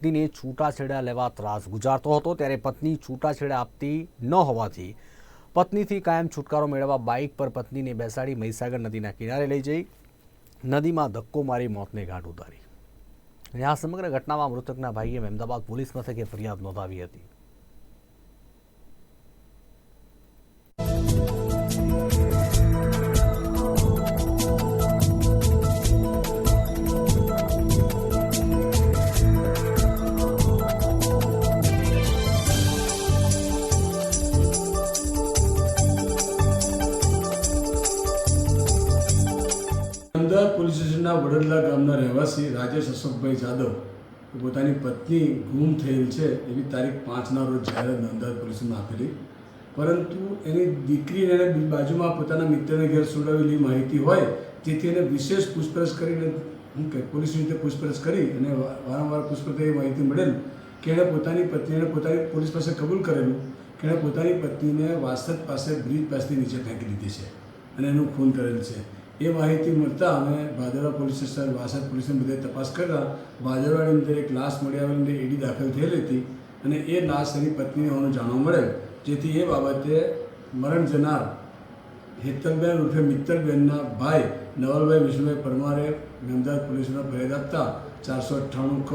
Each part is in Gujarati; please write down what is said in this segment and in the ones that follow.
પત્નીને છૂટાછેડા લેવા ત્રાસ ગુજારતો હતો. ત્યારે પત્ની છૂટાછેડા આપતી ન હોવાથી પત્નીથી કાયમ છુટકારો મેળવવા બાઇક પર પત્નીને બેસાડી મહીસાગર નદીના કિનારે લઈ જઈ નદીમાં ધક્કો મારી મોતને ઘાટ ઉતારી. અને આ સમગ્ર ઘટનામાં મૃતકના ભાઈએ અમદાવાદ પોલીસ મથકે ફરિયાદ નોંધાવી હતી. અમદાવાદ પોલીસ સ્ટેશનના વડોદરા ગામના રહેવાસી રાજેશ અશોકભાઈ જાદવ પોતાની પત્ની ગુમ થયેલ છે એવી તારીખ પાંચના રોજ જાહેરાત અમદાવાદ પોલીસમાં આપેલી. પરંતુ એની દીકરીને એને બાજુમાં પોતાના મિત્રને ઘેર સુડાવેલી માહિતી હોય તેથી એને વિશેષ પૂછપરછ કરીને શું કે પોલીસ રીતે પૂછપરછ કરી અને વારંવાર પૂછપરછ એવી માહિતી મળેલ કે એણે પોતાની પત્નીને પોતાની પોલીસ પાસે કબૂલ કરેલું કે એણે પોતાની પત્નીને વાસદ પાસે બ્રિજ પાસેથી નીચે ફેંકી દીધી છે અને એનું ખૂન કરેલ છે. એ માહિતી મળતા અમે ભાદરવા પોલીસ સ્ટેશન વાસદ પોલીસને બધે તપાસ કરતા ભાદરવાની અંદર એક લાશ મળી આવેલી અંદર એડી દાખલ થયેલી હતી અને એ લાશ એની પત્ની હોવાનું જાણવા મળેલ. જેથી એ બાબતે મરણ જનાર હેતલબેન ઉર્ફે મિત્તલબેનના ભાઈ નવલભાઈ વિષ્ણુભાઈ પરમારે અમદાવાદ પોલીસમાં ફરિયાદ આપતા ચારસો અઠ્ઠાણું ક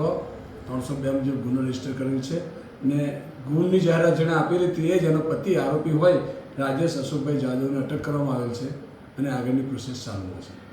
ત્રણસો બે મુજબ ગુનો રજિસ્ટર કરેલ છે ને ગુણની જાહેરાત જેણે આપેલી હતી એ જ એનો પતિ આરોપી હોય રાજેશ અશોકભાઈ જાદવને અટક કરવામાં આવેલ છે. અને આગળની પ્રોસેસ ચાલુ છે